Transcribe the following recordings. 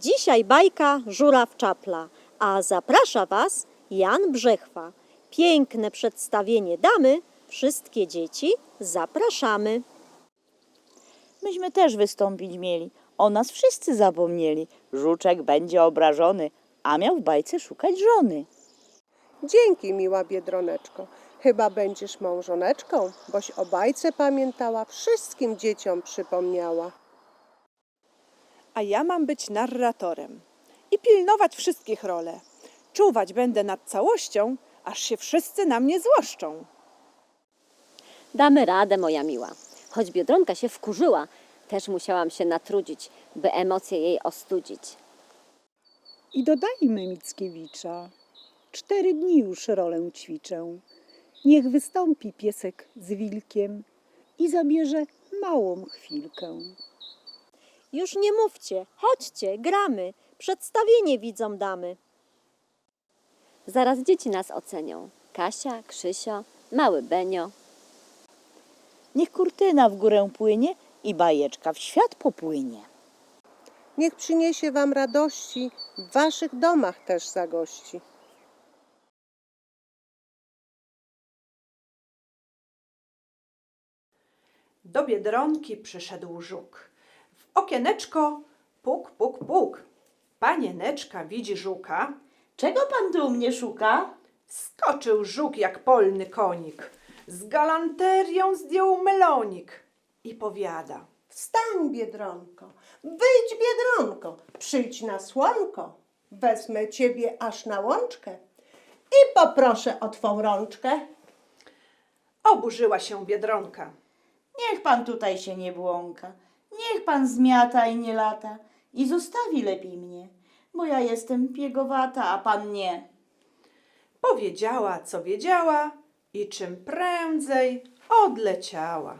Dzisiaj bajka Żuraw Czapla, a zaprasza Was Jan Brzechwa. Piękne przedstawienie damy, wszystkie dzieci zapraszamy. Myśmy też wystąpić mieli. O nas wszyscy zapomnieli. Żuczek będzie obrażony, a miał w bajce szukać żony. Dzięki, miła Biedroneczko. Chyba będziesz małżoneczką, boś o bajce pamiętała, wszystkim dzieciom przypomniała. A ja mam być narratorem i pilnować wszystkich role. Czuwać będę nad całością, aż się wszyscy na mnie złoszczą. Damy radę, moja miła. Choć Biedronka się wkurzyła, też musiałam się natrudzić, by emocje jej ostudzić. I dodajmy Mickiewicza. Cztery dni już rolę ćwiczę. Niech wystąpi piesek z wilkiem i zabierze małą chwilkę. Już nie mówcie, chodźcie, gramy, przedstawienie widzom damy. Zaraz dzieci nas ocenią. Kasia, Krzysio, mały Benio. Niech kurtyna w górę płynie i bajeczka w świat popłynie. Niech przyniesie wam radości, w waszych domach też zagości. Do Biedronki przyszedł żuk. Okieneczko puk, puk, puk. Panieneczka widzi żuka. Czego pan tu u mnie szuka? Skoczył żuk jak polny konik. Z galanterią zdjął melonik i powiada. Wstań, Biedronko, wyjdź, Biedronko, przyjdź na słonko. Wezmę ciebie aż na łączkę i poproszę o twą rączkę. Oburzyła się Biedronka. Niech pan tutaj się nie błąka. Niech pan zmiata i nie lata. I zostawi lepiej mnie, bo ja jestem piegowata, a pan nie. Powiedziała, co wiedziała i czym prędzej odleciała.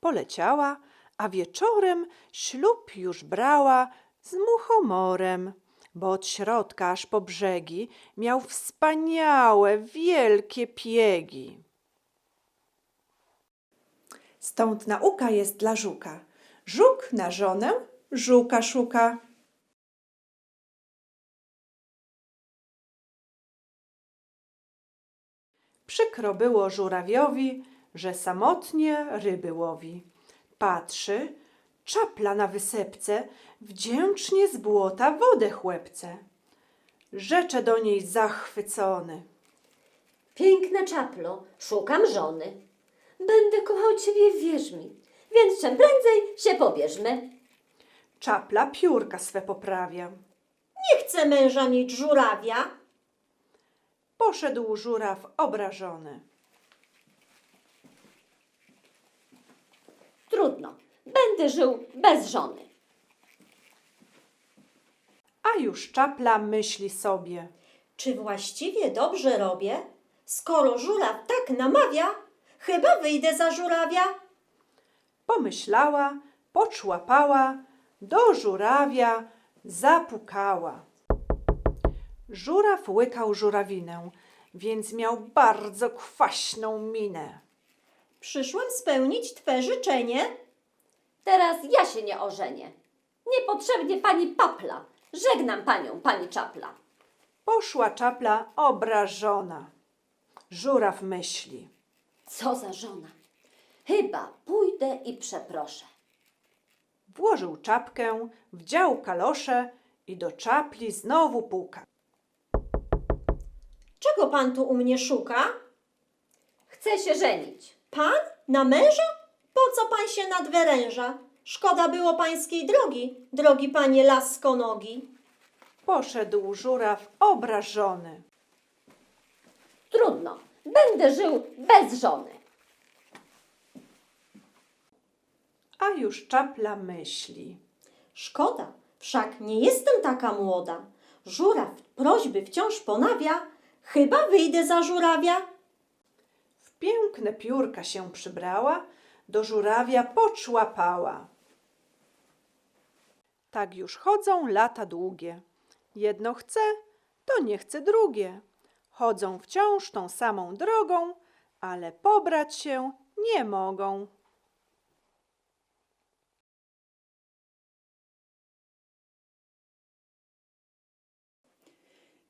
Poleciała, a wieczorem ślub już brała z muchomorem, bo od środka aż po brzegi miał wspaniałe, wielkie piegi. Stąd nauka jest dla żuka. Żuk na żonę żuka szuka. Przykro było żurawiowi, że samotnie ryby łowi. Patrzy, czapla na wysepce, wdzięcznie z błota wodę chłepce. Rzecze do niej zachwycony. Piękna czaplo, szukam żony. Będę kochał ciebie, wierz mi, więc czym prędzej się pobierzmy. Czapla piórka swe poprawia. Nie chcę męża mieć żurawia. Poszedł żuraw obrażony. Trudno, będę żył bez żony. A już czapla myśli sobie. Czy właściwie dobrze robię? Skoro żuraw tak namawia, chyba wyjdę za żurawia. Pomyślała, poczłapała, do żurawia zapukała. Żuraw łykał żurawinę, więc miał bardzo kwaśną minę. Przyszłam spełnić Twe życzenie. Teraz ja się nie ożenię. Niepotrzebnie pani papla. Żegnam panią, pani czapla. Poszła czapla obrażona. Żuraw myśli. Co za żona. Chyba pójdę i przeproszę. Włożył czapkę, wdział kalosze i do czapli znowu puka. Czego Pan tu u mnie szuka? Chcę się żenić. Pan? Na męża? Po co Pan się nadwyręża? Szkoda było Pańskiej drogi, drogi Panie laskonogi. Poszedł żuraw obrażony. Trudno, będę żył bez żony. A już czapla myśli. Szkoda, wszak nie jestem taka młoda. Żuraw prośby wciąż ponawia, chyba wyjdę za żurawia. W piękne piórka się przybrała, do żurawia poczłapała. Tak już chodzą lata długie. Jedno chce, to nie chce drugie. Chodzą wciąż tą samą drogą, ale pobrać się nie mogą.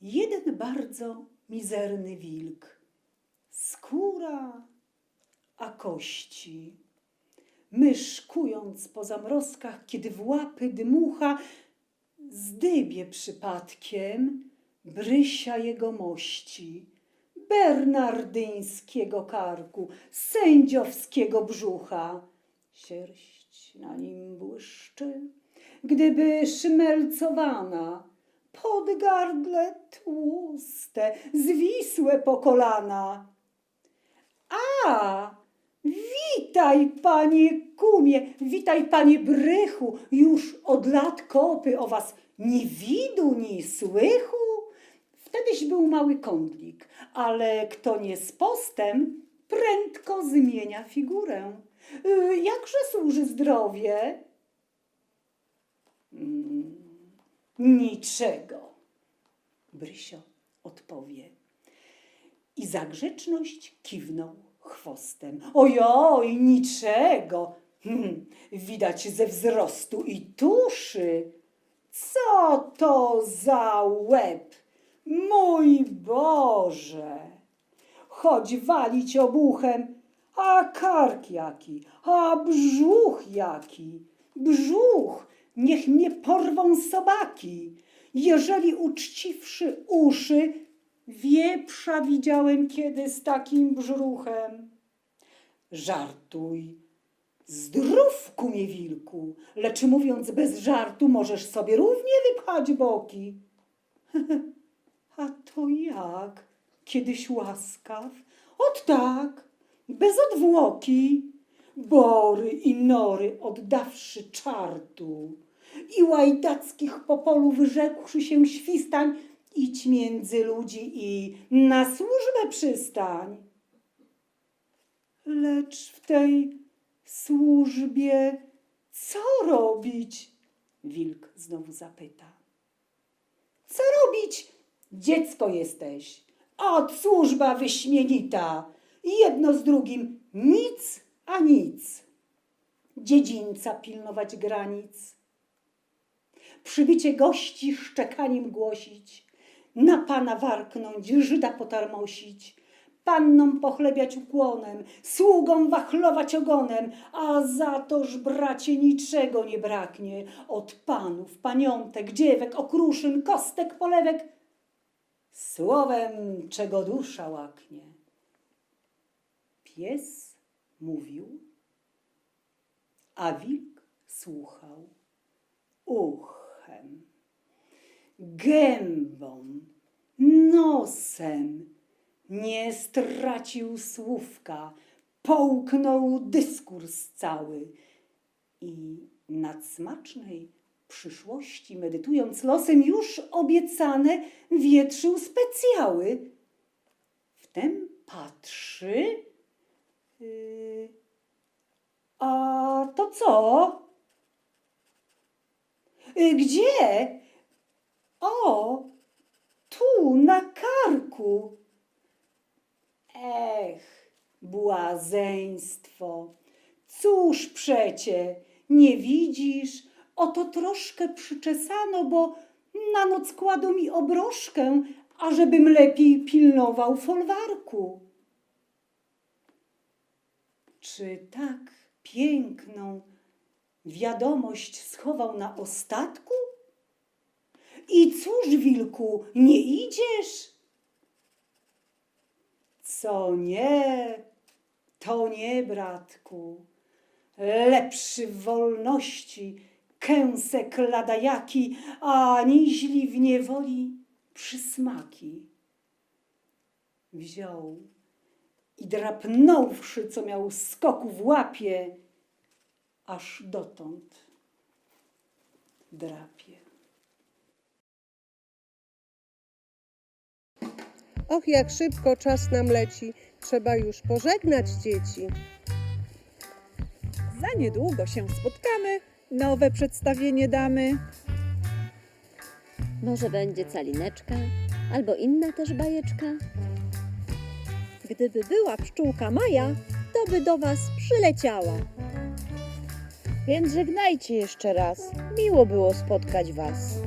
Jeden bardzo mizerny wilk. Skóra, a kości. Mysz kując po zamrozkach, kiedy w łapy dmucha, zdybie przypadkiem Brysia jego mości, bernardyńskiego karku, sędziowskiego brzucha. Sierść na nim błyszczy, gdyby szmelcowana, podgardle tłuste, zwisłe po kolana. A, witaj, panie kumie, witaj, panie Brychu, już od lat kopy o was ni widu, ni słychu. Wtedyś był mały kątlik, ale kto nie z postem, prędko zmienia figurę. Y, Jakże służy zdrowie? Mm, niczego. Brysio odpowie. I za grzeczność kiwnął chwostem. Ojoj, niczego. Hmm, widać ze wzrostu i tuszy. Co to za łeb? Mój Boże! Choć walić obuchem, a kark jaki, a brzuch jaki. Brzuch, niech mnie porwą sobaki. Jeżeli uczciwszy uszy, wieprza widziałem kiedy z takim brzuchem. Żartuj, zdrów kumie wilku, lecz mówiąc bez żartu możesz sobie równie wypchać boki. A to jak? Kiedyś łaskaw? Ot tak, bez odwłoki. Bory i nory oddawszy czartu i łajdackich popolów wyrzekłszy się świstań, idź między ludzi i na służbę przystań. Lecz w tej służbie co robić? Wilk znowu zapyta. Co robić? Dziecko jesteś. Ot, służba wyśmienita. Jedno z drugim nic, a nic. Dziedzińca pilnować granic. Przybycie gości szczekaniem głosić. Na pana warknąć, Żyda potarmosić. Pannom pochlebiać ukłonem, sługom wachlować ogonem, a za toż, bracie, niczego nie braknie od panów, paniątek, dziewek, okruszyn, kostek, polewek, słowem, czego dusza łaknie. Pies mówił, a wilk słuchał uchem, gębą, nosem, nie stracił słówka, połknął dyskurs cały i nad smacznej przyszłości, medytując losem już obiecane, wietrzył specjały. Wtem patrzy, yy, a to co? Y, Gdzie? O, tu, na karku. Ech, błazeństwo. Cóż przecie, nie widzisz? Oto troszkę przyczesano, bo na noc kładą mi obrożkę, ażebym lepiej pilnował folwarku. Czy tak piękną wiadomość schował na ostatku? I cóż, wilku, nie idziesz? Co nie, to nie, bratku. Lepszy w wolności kęsek ladajaki, aniźli w niewoli przysmaki. Wziął i drapnąwszy, co miał skoku w łapie, aż dotąd drapie. Och, jak szybko czas nam leci. Trzeba już pożegnać dzieci. Za niedługo się spotkamy, nowe przedstawienie damy. Może będzie calineczka albo inna też bajeczka? Gdyby była pszczółka Maja, to by do was przyleciała. Więc żegnajcie jeszcze raz. Miło było spotkać Was.